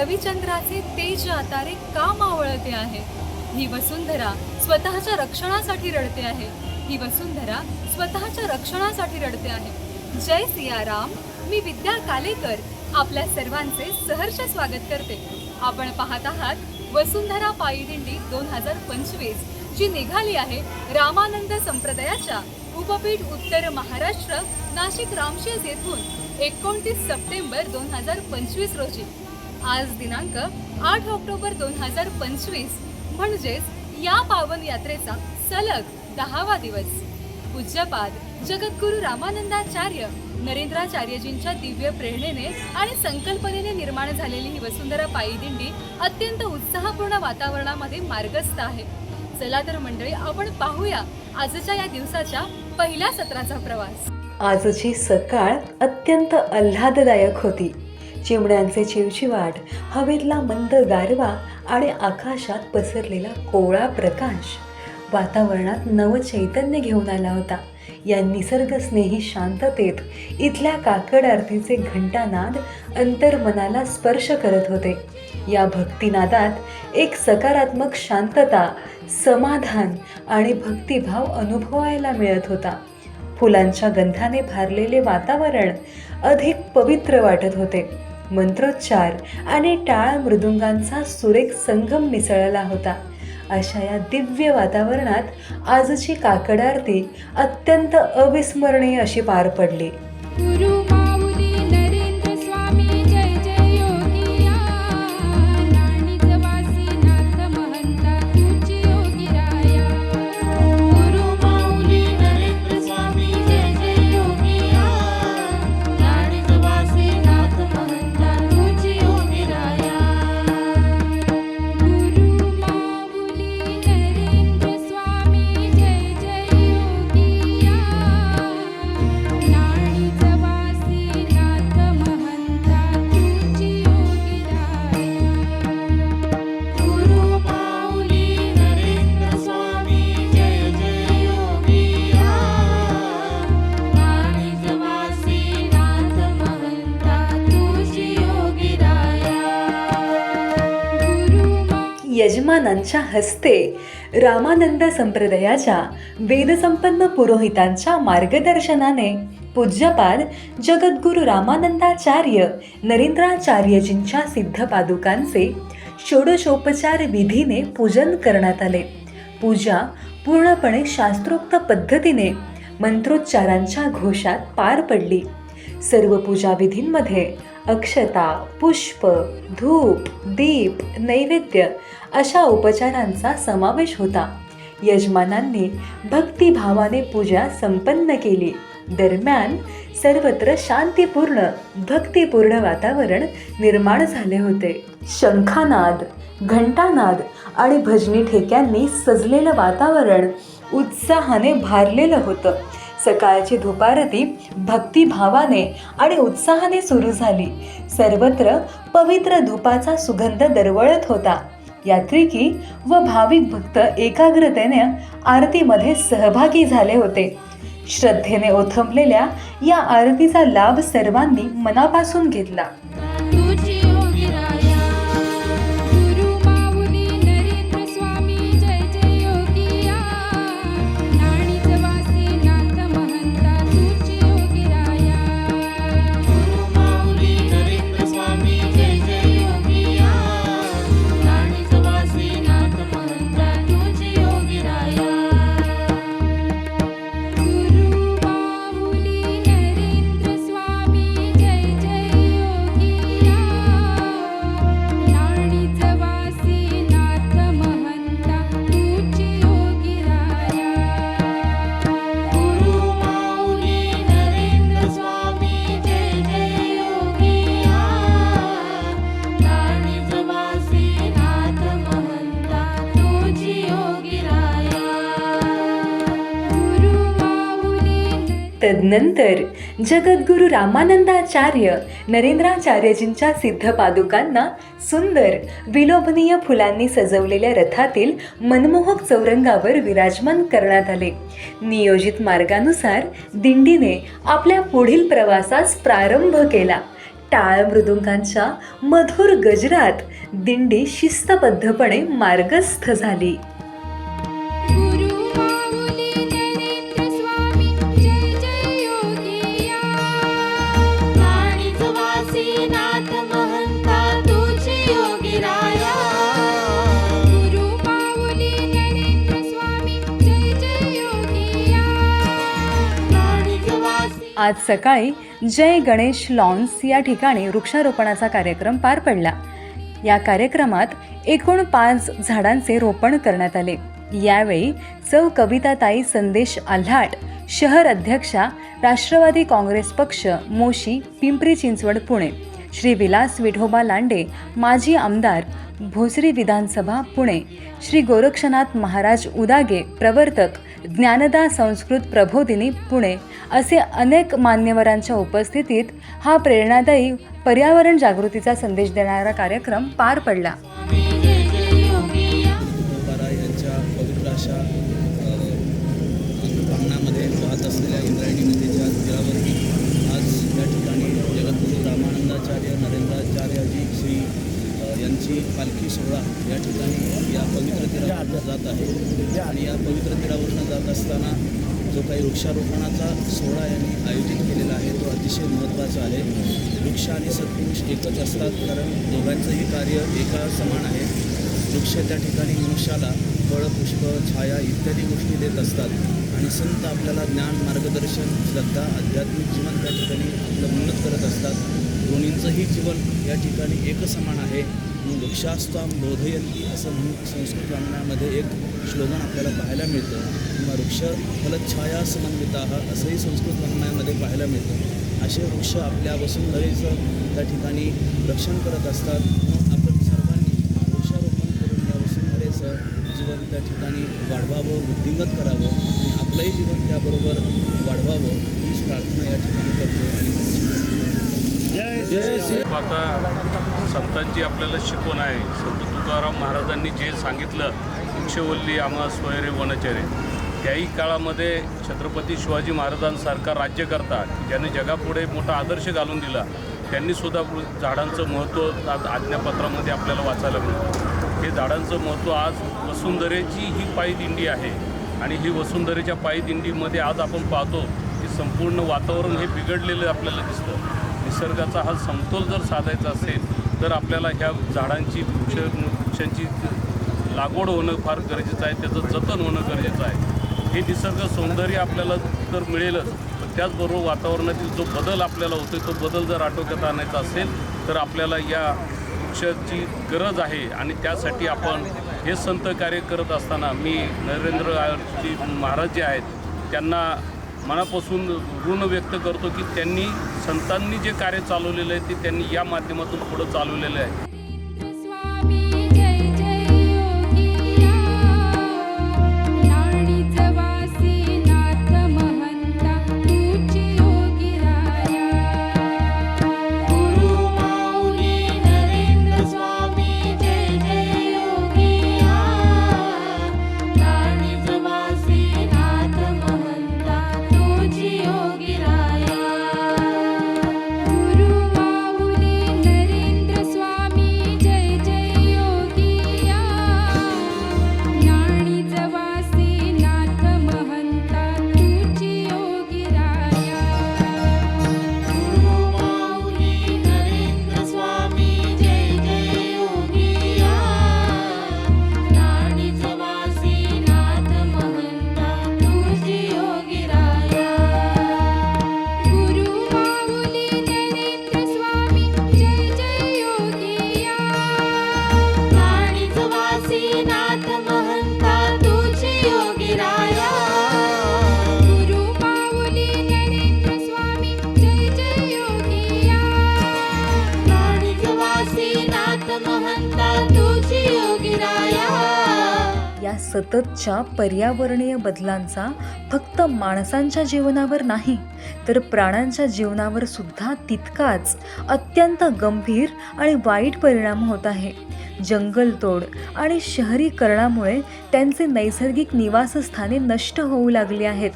रविचंद्राचे तेज आतारे का मावळते आहे. ही वसुंधरा स्वतःच्या रक्षणासाठी रडते आहे. ही वसुंधरा स्वतःच्या रक्षणासाठी रडते आहे. जय सियाराम मी विद्या कालेकर आपल्या सर्वांचे सहर्ष स्वागत करते. आपण पाहत आहात वसुंधरा पायी दिंडी दोन हजार पंचवीस जी निघाली आहे रामानंद संप्रदायाच्या उपपीठ उत्तर महाराष्ट्र नाशिक रामशेज येथून एकोणतीस सप्टेंबर दोन हजार पंचवीस रोजी. आज दिनांक आठ ऑक्टोबर दोन हजार पंचवीस म्हणजेच या पावन यात्रेचा सलग दहावा दिवस. पूज्यपाद जगद्गुरु रामानंदाचार्य नरेंद्राचार्यजींच्या दिव्य प्रेरणेने आणि संकल्पनेने निर्माण झालेली ही वसुंधरा पायी दिंडी अत्यंत उत्साहपूर्ण वातावरणामध्ये मार्गस्थ आहे. चला तर मंडळी आपण पाहूया आजच्या या दिवसाच्या पहिल्या सत्राचा प्रवास. आजची सकाळ अत्यंत आल्हाददायक होती. चिमण्यांचे चिवचिवाट हवेतला मंद गारवा आणि आकाशात पसरलेला कोवळा प्रकाश. वातावरणात नवचैतन्य घेऊन आला होता. या निसर्गस्नेही शांततेत इथल्या काकड आरतीचे घंटानाद अंतर्मनाला स्पर्श करत होते. या भक्तिनादात एक सकारात्मक शांतता समाधान आणि भक्तिभाव अनुभवायला मिळत होता. फुलांच्या गंधाने भारलेले वातावरण अधिक पवित्र वाटत होते. मंत्रोच्चार आणि टाळ मृदुंगांचा सुरेख संगम मिसळला होता. अशा या दिव्य वातावरणात आजची काकड आरती अत्यंत अविस्मरणीय अशी पार पडली. यांच्या हस्ते रामानंद संप्रदायाच्या वेदसंपन्न पुरोहितांच्या मार्गदर्शनाने पूज्यपाद जगद्गुरु रामानंदाचार्य नरेंद्राचार्यजींच्या सिद्धपादुकांचे षोडशोपचार विधीने पूजन करण्यात आले. पूजा पूर्णपणे शास्त्रोक्त पद्धतीने मंत्रोच्चारांच्या घोषात पार पडली. सर्व पूजा विधींमध्ये अक्षता पुष्प धूप दीप नैवेद्य अशा उपचारांचा समावेश होता. यजमानांनी भक्तिभावाने पूजा संपन्न केली. दरम्यान सर्वत्र शांतीपूर्ण भक्तिपूर्ण वातावरण निर्माण झाले होते. शंखानाद घंटानाद आणि भजनी ठेक्यांनी सजलेलं वातावरण उत्साहाने भारलेलं होतं. सकाळची धुपारती भक्तिभावाने आणि उत्साहाने सुरू झाली. सर्वत्र पवित्र धुपाचा सुगंध दरवळत होता. यात्रिकी व भाविक भक्त एकाग्रतेने आरतीमध्ये सहभागी झाले होते. श्रद्धेने ओथंबलेल्या या आरतीचा लाभ सर्वांनी मनापासून घेतला. तदनंतर जगद्गुरु रामानंदाचार्य नरेंद्राचार्यजींच्या सिद्ध पादुकांना सुंदर विलोभनीय फुलांनी सजवलेल्या रथातील मनमोहक चौरंगावर विराजमान करण्यात आले. नियोजित मार्गानुसार दिंडीने आपल्या पुढील प्रवासास प्रारंभ केला. टाळ मृदुंगांच्या मधुर गजरात दिंडी शिस्तबद्धपणे मार्गस्थ झाली. आज सकाळी जय गणेश लॉन्स या ठिकाणी वृक्षारोपणाचा कार्यक्रम पार पडला. या कार्यक्रमात एकूण पाच झाडांचे रोपण करण्यात आले. यावेळी चौ कविताताई संदेश आल्हाट शहर अध्यक्षा राष्ट्रवादी काँग्रेस पक्ष मोशी पिंपरी चिंचवड पुणे. श्री विलास विठोबा लांडे माजी आमदार भोसरी विधानसभा पुणे. श्री गोरक्षनाथ महाराज उदागे प्रवर्तक ज्ञानदा संस्कृत प्रबोधिनी पुणे. असे अनेक मान्यवरांच्या उपस्थितीत हा प्रेरणादायी पर्यावरण जागृतीचा संदेश देणारा कार्यक्रम पार पडला. पालखी सोहळा या ठिकाणी या पवित्र तीरावरनं जात आहे. आणि या पवित्र तीरावरनं जात असताना जो काही वृक्षारोपणाचा सोहळा यांनी आयोजित केलेला आहे तो अतिशय महत्त्वाचा आहे. वृक्ष आणि सत्पुरुष एकच असतात कारण दोघांचंही कार्य एका समान आहे. वृक्ष त्या ठिकाणी मनुष्याला फळ पुष्प छाया इत्यादी गोष्टी देत असतात. आणि संत आपल्याला ज्ञान मार्गदर्शन श्रद्धा आध्यात्मिक जीवन त्या ठिकाणी आपलं उन्नत करत असतात. दोन्हींचंही जीवन या ठिकाणी एकसमान आहे. म्हणून वृक्षास्ताम बोधयंती असं म्हणून संस्कृत वाङ्मयामध्ये एक श्लोगन आपल्याला पाहायला मिळतं. किंवा वृक्ष फलच्छाया समन्विता असंही संस्कृत वाङ्मयामध्ये पाहायला मिळतं. असे वृक्ष आपल्या वसुंधरेचं त्या ठिकाणी रक्षण करत असतात. आपण सर्वांनी वृक्षारोपण करून या वसुंधरेचं जीवन त्या ठिकाणी वाढवावं वृद्धिंगत करावं आणि आपलंही जीवन त्याबरोबर वाढवावं हीच प्रार्थना या ठिकाणी करतो आणि आता संतांची आपल्याला शिकवण आहे. संत तुकाराम महाराजांनी जे सांगितलं वृक्षवल्ली आम्हा स्वयरे वनचरे. त्याही काळामध्ये छत्रपती शिवाजी महाराजांसारखा राज्यकर्ता ज्याने जगापुढे मोठा आदर्श घालून दिला त्यांनीसुद्धा झाडांचं महत्त्व आज आज्ञापत्रामध्ये आपल्याला वाचायला मिळतं. हे झाडांचं महत्त्व आज वसुंधरेची ही पायी दिंडी आहे आणि ही वसुंधरेच्या पायी दिंडीमध्ये आज आपण पाहतो की संपूर्ण वातावरण हे बिघडलेलं आपल्याला दिसतं. निसर्गाचा हा समतोल जर साधायचा असेल तर आपल्याला ह्या झाडांची वृक्ष वृक्षांची लागवड होणं फार गरजेचं आहे त्याचं जतन होणं गरजेचं आहे. हे निसर्ग सौंदर्य आपल्याला तर मिळेलच पण त्याचबरोबर वातावरणातील जो बदल आपल्याला होतो तो बदल जर आटोक्यात आणायचा असेल तर आपल्याला या वृक्षाची गरज आहे. आणि त्यासाठी आपण हे संत कार्य करत असताना मी नरेंद्र जी महाराज जे आहेत त्यांना मनापासून ऋण व्यक्त करतो की त्यांनी संतांनी जे कार्य चालवलेलं आहे ते त्यांनी या माध्यमातून पुढं चालवलेलं आहे. सततच्या पर्यावरणीय बदलांचा फक्त माणसांच्या जीवनावर नाही तर प्राण्यांच्या जीवनावर सुद्धा तितकाच अत्यंत गंभीर आणि वाईट परिणाम होत आहे. जंगलतोड आणि शहरीकरणामुळे त्यांचे नैसर्गिक निवासस्थाने नष्ट होऊ लागली आहेत.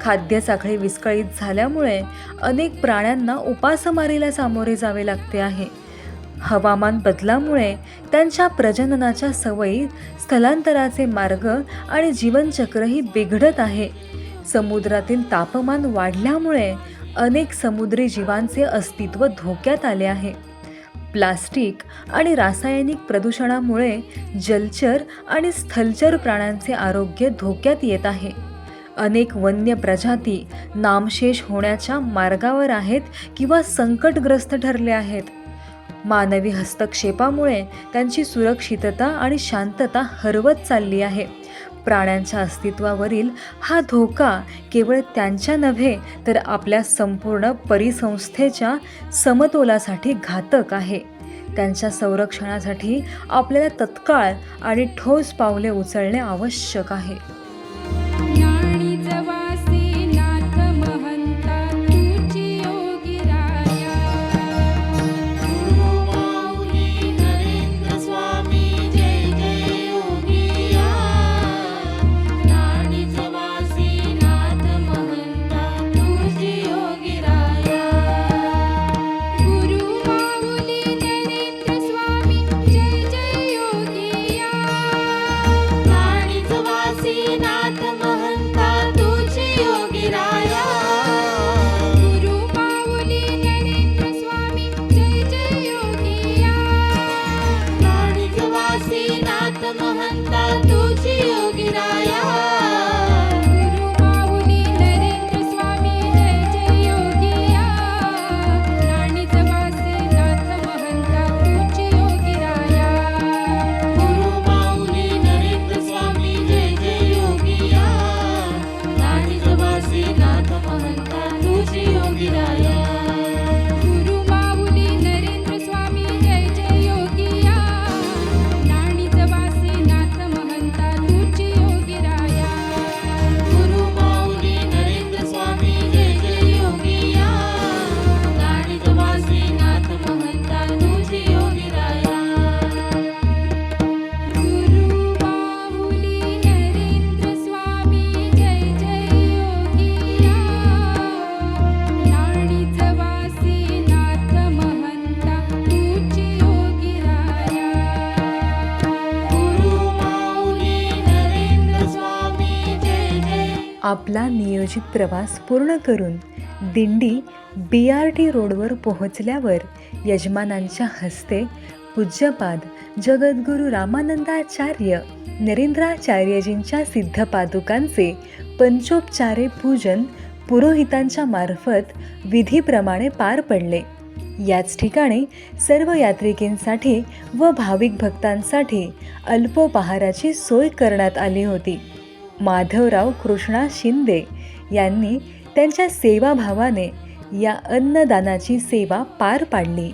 खाद्य साखळी विस्कळीत झाल्यामुळे अनेक प्राण्यांना उपासमारीला सामोरे जावे लागते आहे. हवामान बदलामुळे त्यांच्या प्रजननाच्या सवयी स्थलांतराचे मार्ग आणि जीवनचक्रही बिघडत आहे. समुद्रातील तापमान वाढल्यामुळे अनेक समुद्री जीवांचे अस्तित्व धोक्यात आले आहे. प्लास्टिक आणि रासायनिक प्रदूषणामुळे जलचर आणि स्थलचर प्राण्यांचे आरोग्य धोक्यात येत आहे. अनेक वन्य प्रजाती नामशेष होण्याच्या मार्गावर आहेत किंवा संकटग्रस्त ठरले आहेत. मानवी हस्तक्षेपामुळे त्यांची सुरक्षितता आणि शांतता हरवत चालली आहे. प्राण्यांच्या अस्तित्वावरील हा धोका केवळ त्यांच्या नव्हे तर आपल्या संपूर्ण परिसंस्थेच्या समतोलासाठी घातक आहे. त्यांच्या संरक्षणासाठी आपल्याला तत्काळ आणि ठोस पावले उचलणे आवश्यक आहे. तुझी आपला प्रवास पूर्ण करून दिंडी बी आर टी रोडवर पोहोचल्यावर यजमानांच्या हस्ते पूज्यपाद जगद्गुरू रामानंदाचार्य नरेंद्राचार्यजींच्या सिद्धपादुकांचे पंचोपचारे पूजन पुरोहितांच्या मार्फत विधीप्रमाणे पार पडले. याच ठिकाणी सर्व यात्रिकेंसाठी व भाविक भक्तांसाठी अल्पोपहाराची सोय करण्यात आली होती. माधवराव कृष्णा शिंदे यांनी त्यांच्या सेवाभावाने या अन्नदानाची सेवा पार पाडली.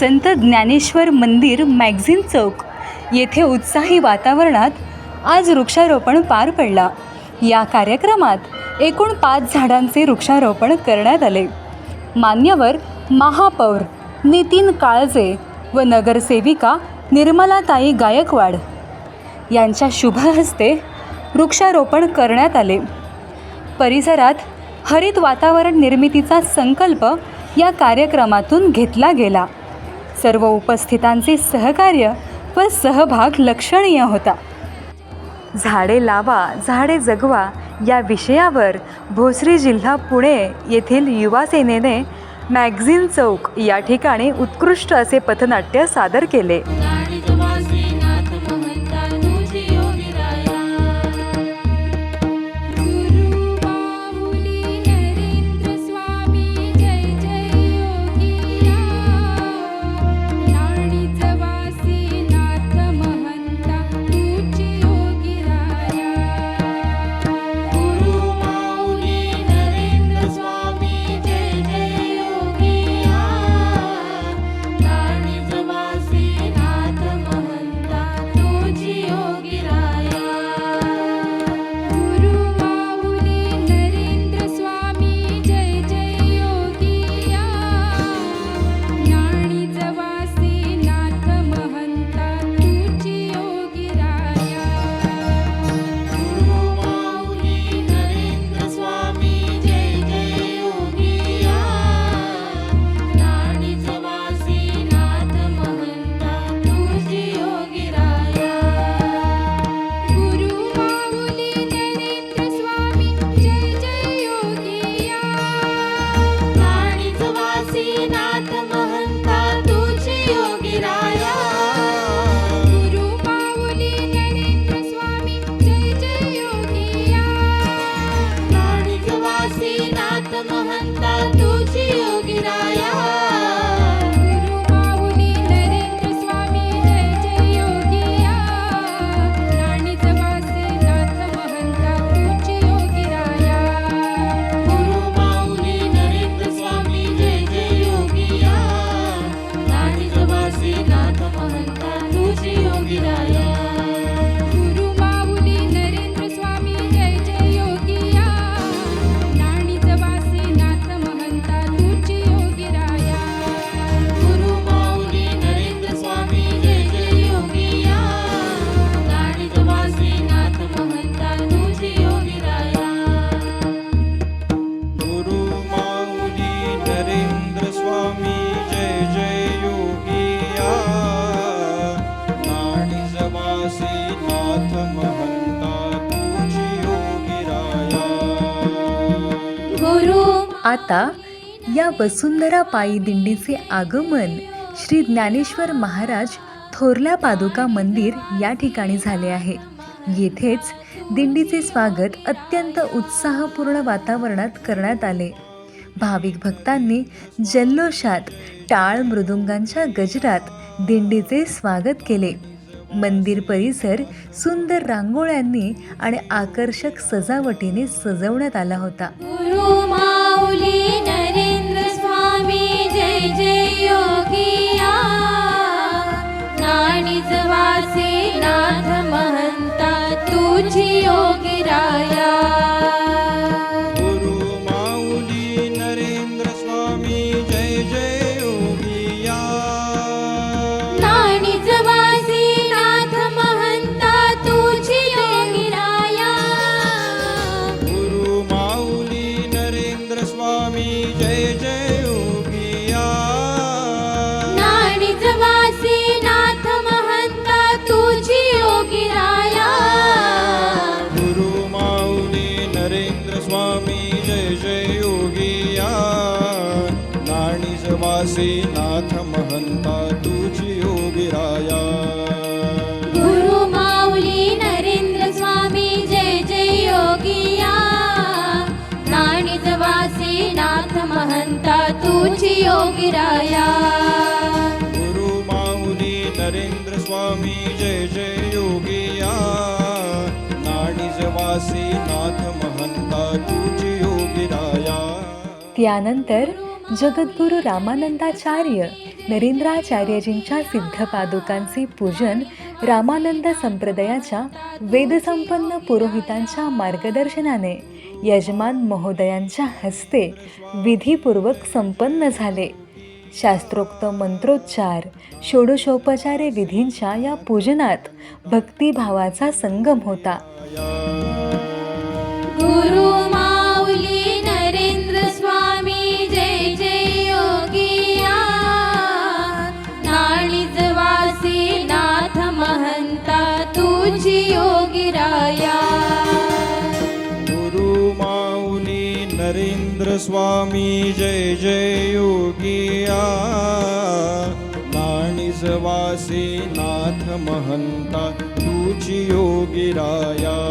संत ज्ञानेश्वर मंदिर मॅगझिन चौक येथे उत्साही वातावरणात आज वृक्षारोपण पार पडला. या कार्यक्रमात एकूण पाच झाडांचे वृक्षारोपण करण्यात आले. मान्यवर महापौर नितीन काळजे व नगरसेविका निर्मलाताई गायकवाड यांच्या शुभ हस्ते वृक्षारोपण करण्यात आले. परिसरात हरित वातावरण निर्मितीचा संकल्प या कार्यक्रमातून घेतला गेला. सर्व उपस्थितांचे सहकार्य व सहभाग लक्षणीय होता. झाडे लावा झाडे जगवा या विषयावर भोसरी जिल्हा पुणे येथील युवा सेनेने मॅगझिन चौक या ठिकाणी उत्कृष्ट असे पथनाट्य सादर केले. आता या वसुंधरा पायी दिंडीचे आगमन श्री ज्ञानेश्वर महाराज थोरल्या पादुका मंदिर या ठिकाणी झाले आहे. येथेच दिंडीचे स्वागत अत्यंत उत्साहपूर्ण वातावरणात करण्यात आले. भाविक भक्तांनी जल्लोषात टाळ मृदुंगांच्या गजरात दिंडीचे स्वागत केले. मंदिर परिसर सुंदर रांगोळ्यांनी आणि आकर्षक सजावटीने सजवण्यात आला होता. गुरु माऊली स्वामी जय जय योगिया। वासे नाथ महंता तुझी योगिराया। वासी नाथ महंता तुझी योगिराया गुरु माऊली नरेंद्र स्वामी जय जय योगिया नाणीच वासे नाथ महंता तुझी योगिराया गुरु माऊली नरेंद्र स्वामी जय जय योगिया नाणीज वासी नाथ महंता तुझी योगिराया त्यानंतर जगद्गुरु रामानंदाचार्य नरेंद्राचार्यजींच्या सिद्धपादुकांचे पूजन रामानंद संप्रदायाच्या वेदसंपन्न पुरोहितांच्या मार्गदर्शनाने यजमान महोदयांच्या हस्ते विधीपूर्वक संपन्न झाले. शास्त्रोक्त मंत्रोच्चार षोडशोपचारे विधींच्या या पूजनात भक्तिभावाचा संगम होता. गुरु स्वामी जय जय योगिया. नाणिजवासी नाथ महंता तुची योगिराया.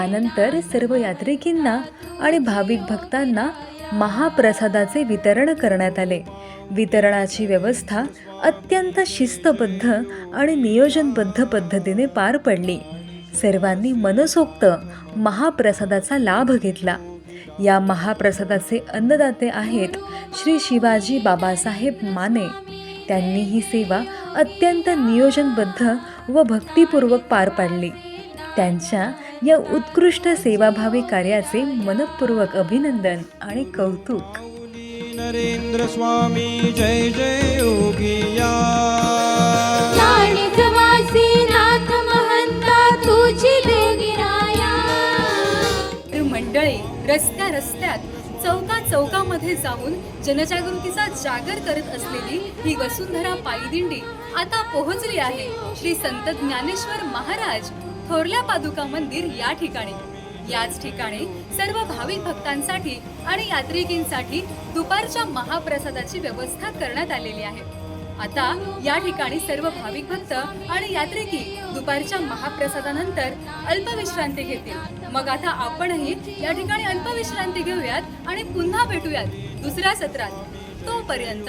त्यानंतर सर्व यात्रिकींना आणि भाविक भक्तांना महाप्रसादाचे वितरण करण्यात आले. वितरणाची व्यवस्था अत्यंत शिस्तबद्ध आणि नियोजनबद्ध पद्धतीने पार पडली. सर्वांनी मनसोक्त महाप्रसादाचा लाभ घेतला. या महाप्रसादाचे अन्नदाते आहेत श्री शिवाजी बाबासाहेब माने. त्यांनी ही सेवा अत्यंत नियोजनबद्ध व भक्तिपूर्वक पार पाडली. त्यांच्या या उत्कृष्ट सेवाभावी कार्याचे मनपूर्वक अभिनंदन आणि कौतुक. नरेंद्र स्वामी जय जय योगिया नाथ महंता तुझी तर मंडळी रस्त्या रस्त्यात चौका चौकामध्ये जाऊन जनजागृतीचा जागर करत असलेली ही वसुंधरा पायी दिंडी आता पोहोचली आहे. श्री संत ज्ञानेश्वर महाराज थोरल्या पादुका मंदिर या ठिकाणी. याच ठिकाणी सर्व भाविक भक्तांसाठी आणि यात्रिकींसाठी दुपारच्या महाप्रसादाची व्यवस्था करण्यात आलेली आहे. आता या ठिकाणी सर्व भाविक भक्त आणि यात्रिकी दुपारच्या महाप्रसादानंतर अल्पविश्रांती घेतील. मग आता आपणही या ठिकाणी अल्पविश्रांती घेऊयात आणि पुन्हा भेटूयात दुसऱ्या सत्रात. तोपर्यंत